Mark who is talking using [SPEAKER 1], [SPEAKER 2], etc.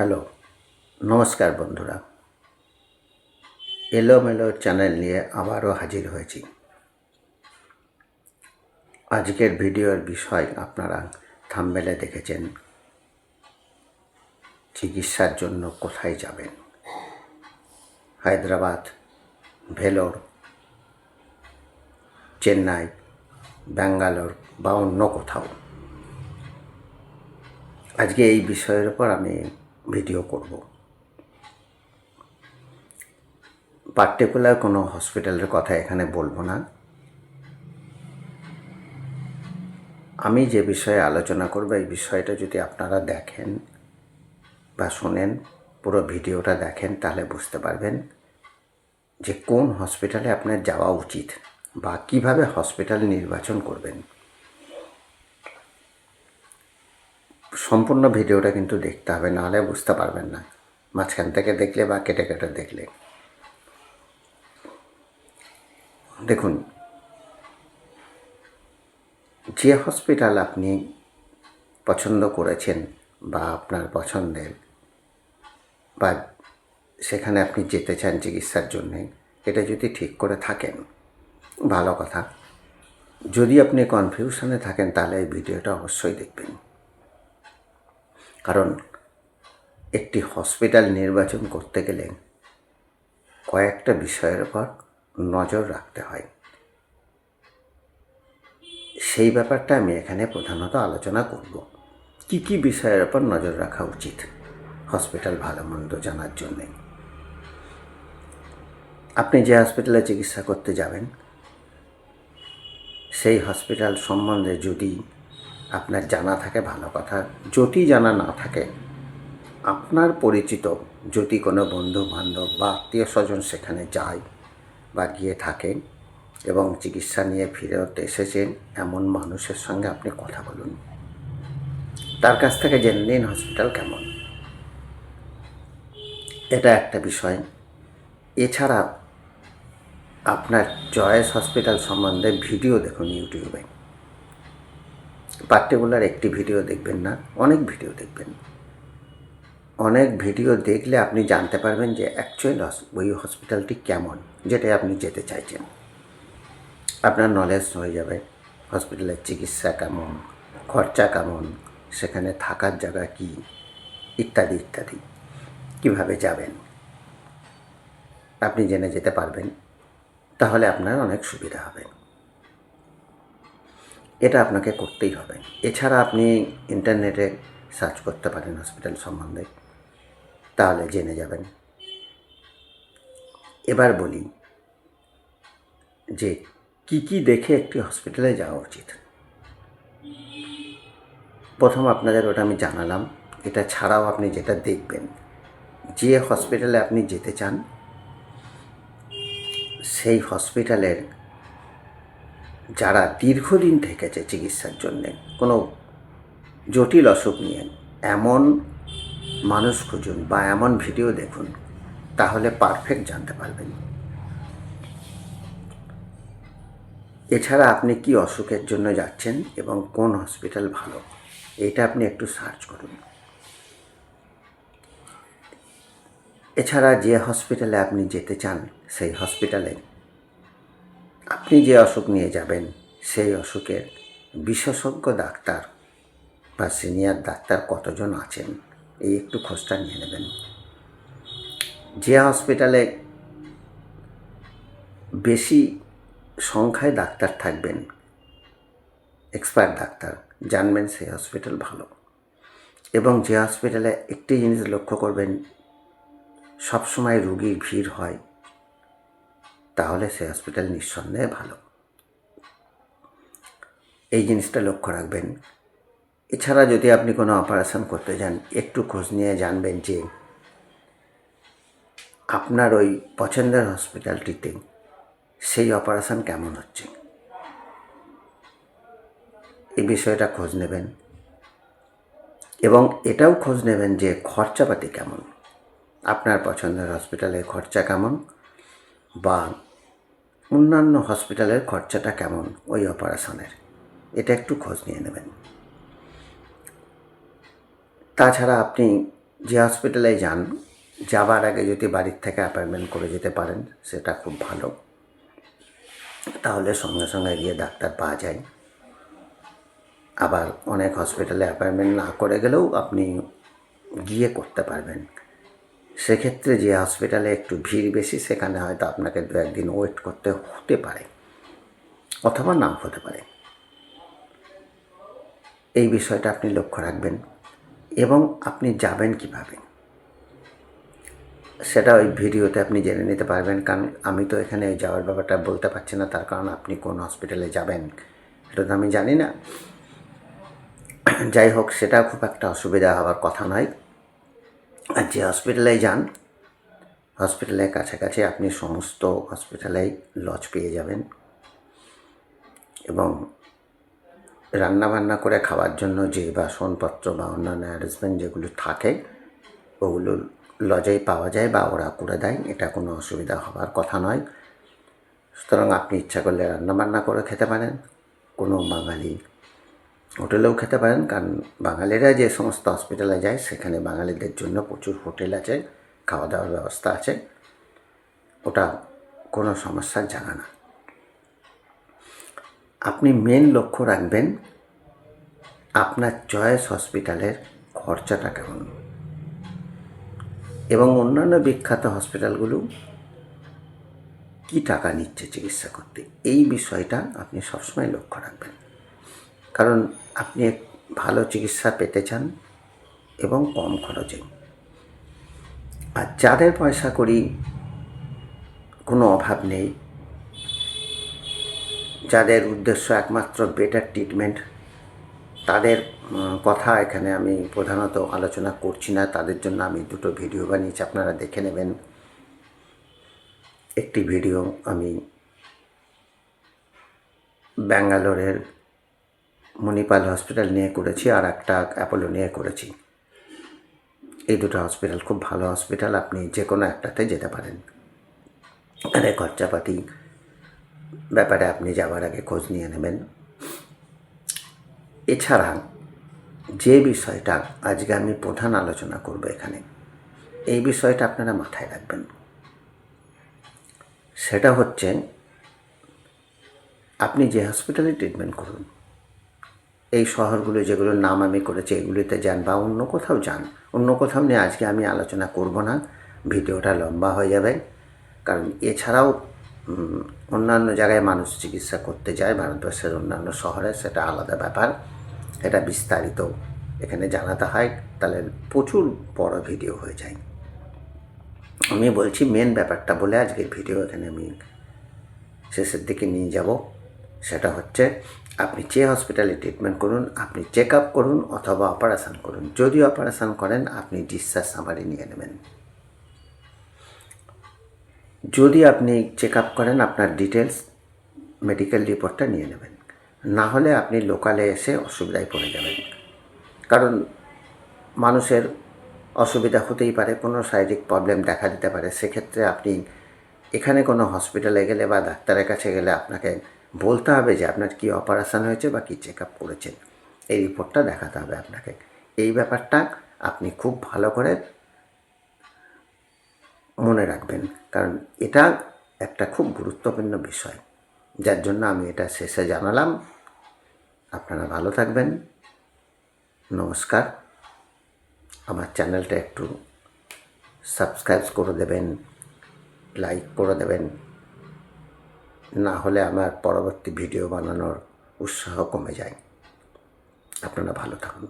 [SPEAKER 1] Hello, নমস্কার বন্ধুরা। এলোমেলো চ্যানেল নিয়ে আবারও হাজির হয়েছি। আজকের ভিডিওর বিষয় আপনারা থাম্বেলে দেখেছেন, চিকিৎসার জন্য কোথায় যাবেন? হায়দ্রাবাদ, ভেলোর, চেন্নাই, ব্যাঙ্গালোর বা অন্য কোথাও। আজকে এই বিষয়ের উপর আমি ভিডিও করব। পার্টিকুলার কোনো হসপিটালের কথা এখানে বলব না। আমি যে বিষয়ে আলোচনা করব, এই বিষয়টা যদি আপনারা দেখেন বা শোনেন, পুরো ভিডিওটা দেখেন, তাহলে বুঝতে পারবেন যে কোন হসপিটালে আপনার যাওয়া উচিত বা কীভাবে হসপিটাল নির্বাচন করবেন। সম্পূর্ণ ভিডিওটা কিন্তু দেখতে হবে, নাহলে বুঝতে পারবেন না। মাঝখান থেকে দেখলে বা কেটে কেটে দেখলে। দেখুন, যে হসপিটাল আপনি পছন্দ করেছেন বা আপনার পছন্দের, বা সেখানে আপনি যেতে চান চিকিৎসার জন্যে, এটা যদি ঠিক করে থাকেন, ভালো কথা। যদি আপনি কনফিউশনে থাকেন, তাহলে এই ভিডিওটা অবশ্যই দেখবেন। কারণ একটি হসপিটাল নির্বাচন করতে গেলে কয়েকটা বিষয়ের উপর নজর রাখতে হয়। সেই ব্যাপারটা আমি এখানে প্রধানত আলোচনা করব। কি কি বিষয়ের উপর নজর রাখা উচিত হসপিটাল ভালো মন্দ জানার জন্যে? আপনি যে হসপিটালে চিকিৎসা করতে যাবেন, সেই হসপিটাল সম্বন্ধে যদি আপনার জানা থাকে ভালো কথা। যদি জানা না থাকে, আপনার পরিচিত যদি কোনো বন্ধু বান্ধব বা আত্মীয় স্বজন সেখানে যায় বা গিয়ে থাকেন এবং চিকিৎসা নিয়ে ফেরত এসেছেন, এমন মানুষের সঙ্গে আপনি কথা বলুন। তার কাছ থেকে জেনে নিন হসপিটাল কেমন। এটা একটা বিষয়। এছাড়া আপনার চয়েস হসপিটাল সম্বন্ধে ভিডিও দেখুন ইউটিউবে পার্টিকুলার একটি ভিডিও দেখবেন না, অনেক ভিডিও দেখবেন। অনেক ভিডিও দেখলে আপনি জানতে পারবেন যে অ্যাকচুয়াল ওই হসপিটালটি কেমন যেটাই আপনি যেতে চাইছেন। আপনার নলেজ হয়ে যাবে হসপিটালের চিকিৎসা কেমন, খরচা কেমন, সেখানে থাকার জায়গা কি, ইত্যাদি ইত্যাদি। কীভাবে যাবেন, আপনি জেনে যেতে পারবেন, তাহলে আপনার অনেক সুবিধা হবে। এটা আপনাকে করতেই হবে। এছাড়া আপনি ইন্টারনেটে সার্চ করতে পারেন হসপিটাল সম্বন্ধে। তাহলে জেনে যাবেন। এবার বলি যে কি কি দেখে একটি হসপিটালে যাওয়া উচিত। প্রথম আপনাদের ওটা আমি জানালাম। এটা ছাড়াও আপনি যেটা দেখবেন, যে হসপিটালে আপনি যেতে চান, সেই হসপিটালের যারা দীর্ঘদিন থেকেছে চিকিৎসার জন্যে, কোনো জটিল অসুখ নিয়ে এমন মানুষ খুঁজুন বা এমন ভিডিও দেখুন, তাহলে পারফেক্ট জানতে পারবেন। এছাড়া আপনি কি অসুখের জন্য যাচ্ছেন এবং কোন হসপিটাল ভালো, এটা আপনি একটু সার্চ করুন। এছাড়া যে হসপিটালে আপনি যেতে চান, সেই হসপিটালে আপনি যে অসুখ নিয়ে যাবেন, সেই অসুখের বিশেষজ্ঞ ডাক্তার বা সিনিয়র ডাক্তার কতজন আছেন, এই একটু খোঁজটা নিয়ে নেবেন। যে হসপিটালে বেশি সংখ্যায় ডাক্তার থাকবেন এক্সপার্ট ডাক্তার, জানবেন সেই হসপিটাল ভালো। এবং যে হসপিটালে একটি জিনিস লক্ষ্য করবেন, সবসময় রুগীর ভিড় হয় তাহলে সে হসপিটাল নিঃসন্দেহে ভালো। এই জিনিসটা লক্ষ্য রাখবেন। এছাড়া যদি আপনি কোনো অপারেশন করতে যান, একটু খোঁজ নিয়ে জানবেন যে আপনার ওই পছন্দের হসপিটালটিতে সেই অপারেশন কেমন হচ্ছে। এই বিষয়টা খোঁজ নেবেন এবং এটাও খোঁজ নেবেন যে খরচাপাতি কেমন। আপনার পছন্দের হসপিটালের খরচা কেমন বা অন্যান্য হসপিটালের খরচাটা কেমন ওই অপারেশনের? এটা একটু খোঁজ নিয়ে নেবেন। তাছাড়া আপনি যে হসপিটালে যান, যাবার আগে যদি বাড়ির থেকে অ্যাপয়েন্টমেন্ট করে যেতে পারেন, সেটা খুব ভালো। তাহলে সঙ্গে সঙ্গে গিয়ে ডাক্তার পাওয়া যায়। আবার অনেক হসপিটালে অ্যাপয়েন্টমেন্ট না করে গেলেও আপনি গিয়ে করতে পারবেন। সেক্ষেত্রে যে হসপিটালে একটু ভিড় বেশি, সেখানে হয়তো আপনাকে দু একদিন ওয়েট করতে হতে পারে অথবা নাও হতে পারে। এই বিষয়টা আপনি লক্ষ্য রাখবেন এবং আপনি যাবেন কীভাবে। সেটা ওই ভিডিওতে আপনি জেনে নিতে পারবেন, কারণ আমি তো এখানে যাওয়ার ব্যাপারটা বলতে পারছি না, তার কারণ আপনি কোন হসপিটালে যাবেন সেটা তো আমি জানি না। যাই হোক, সেটা খুব একটা অসুবিধা হওয়ার কথা নয়। যে হসপিটালে যান হসপিটালের কাছাকাছি আপনি সমস্ত হসপিটালেই লজ পেয়ে যাবেন এবং রান্নাবান্না করে খাওয়ার জন্য যে বাসনপত্র বা অন্যান্য অ্যারেঞ্জমেন্ট যেগুলো থাকে, ওগুলো লজেই পাওয়া যায় বা ওরা করে দেয়, এটা কোনো অসুবিধা হওয়ার কথা নয়। সুতরাং আপনি ইচ্ছা করলে রান্নাবান্না করে খেতে পারেন, কোনো বাঙালি হোটেলেও খেতে পারেন, কারণ বাঙালিরা যে সমস্ত হসপিটালে যায়, সেখানে বাঙালিদের জন্য প্রচুর হোটেল আছে খাওয়া দাওয়ার ব্যবস্থা আছে। ওটা কোনো সমস্যার জায়গা না। আপনি মেন লক্ষ্য রাখবেন, আপনার চয়েস হসপিটালের খরচাটা কেমন? এবং অন্যান্য বিখ্যাত হসপিটালগুলো কী টাকা নিচ্ছে চিকিৎসা করতে? এই বিষয়টা আপনি সবসময় লক্ষ্য রাখবেন। কারণ আপনি ভালো চিকিৎসা পেতে চান এবং কম খরচে। আর যাদের পয়সা করি, কোনো অভাব নেই। যাদের উদ্দেশ্য একমাত্র বেটার ট্রিটমেন্ট তাদের কথা এখানে আমি প্রধানত আলোচনা করছি না। তাদের জন্য আমি দুটো ভিডিও বানিয়েছি, আপনারা দেখে নেবেন। একটি ভিডিও আমি ব্যাঙ্গালোরের মণিপাল হসপিটাল নিয়ে করেছি, আর একটা অ্যাপোলো নিয়ে করেছি। এই দুটো হসপিটাল, খুব ভালো হসপিটাল, আপনি যে কোনো একটাতে যেতে পারেন। এখানে খরচাপাতি ব্যাপারে আপনি যাওয়ার আগে খোঁজ নিয়ে নেবেন। এছাড়া যে বিষয়টা আজকে আমি প্রধান আলোচনা করব এখানে, এই বিষয়টা আপনারা মাথায় রাখবেন। সেটা হচ্ছে, আপনি যে হসপিটালে ট্রিটমেন্ট করুন এই শহরগুলো যেগুলোর নাম আমি করেছি, এগুলিতে যান বা অন্য কোথাও যান। অন্য কোথাও নিয়ে আজকে আমি আলোচনা করব না। ভিডিওটা লম্বা হয়ে যাবে। কারণ এছাড়াও অন্যান্য জায়গায় মানুষ চিকিৎসা করতে যায়, ভারতবর্ষের অন্যান্য শহরে, সেটা আলাদা ব্যাপার। এটা বিস্তারিত এখানে জানাতে হয়। তাহলে প্রচুর বড় ভিডিও হয়ে যায়। আমি বলছি মেন ব্যাপারটা বলে আজকের ভিডিও এখানে আমি শেষের দিকে নিয়ে যাব। সেটা হচ্ছে আপনি যে হসপিটালে ট্রিটমেন্ট করুন, আপনি চেক আপ করুন অথবা অপারেশান করুন। যদি অপারেশান করেন, আপনি ডিসচার্জ সামারি নিয়ে নেবেন। যদি আপনি চেক আপ করেন, আপনার ডিটেলস মেডিকেল রিপোর্টটা নিয়ে নেবেন। না হলে আপনি লোকালে এসে অসুবিধায় পড়ে যাবেন। কারণ মানুষের অসুবিধা হতেই পারে, কোনো শারীরিক প্রবলেম দেখা দিতে পারে। সেক্ষেত্রে আপনি এখানে কোনো হসপিটালে গেলে বা ডাক্তারের কাছে গেলে আপনাকে বলতে হবে যে আপনার কি অপারেশান হয়েছে বা কী চেক আপ করেছেন। এই রিপোর্টটা দেখাতে হবে আপনাকে। এই ব্যাপারটা আপনি খুব ভালো করে মনে রাখবেন। কারণ এটা একটা খুব গুরুত্বপূর্ণ বিষয়। যার জন্য আমি এটা শেষে জানালাম। আপনারা ভালো থাকবেন। নমস্কার। আমার চ্যানেলটা একটু সাবস্ক্রাইব করে দেবেন লাইক করে দেবেন। না হলে আমার পরবর্তী ভিডিও বানানোর উৎসাহ কমে যায়। আপনারা ভালো থাকুন।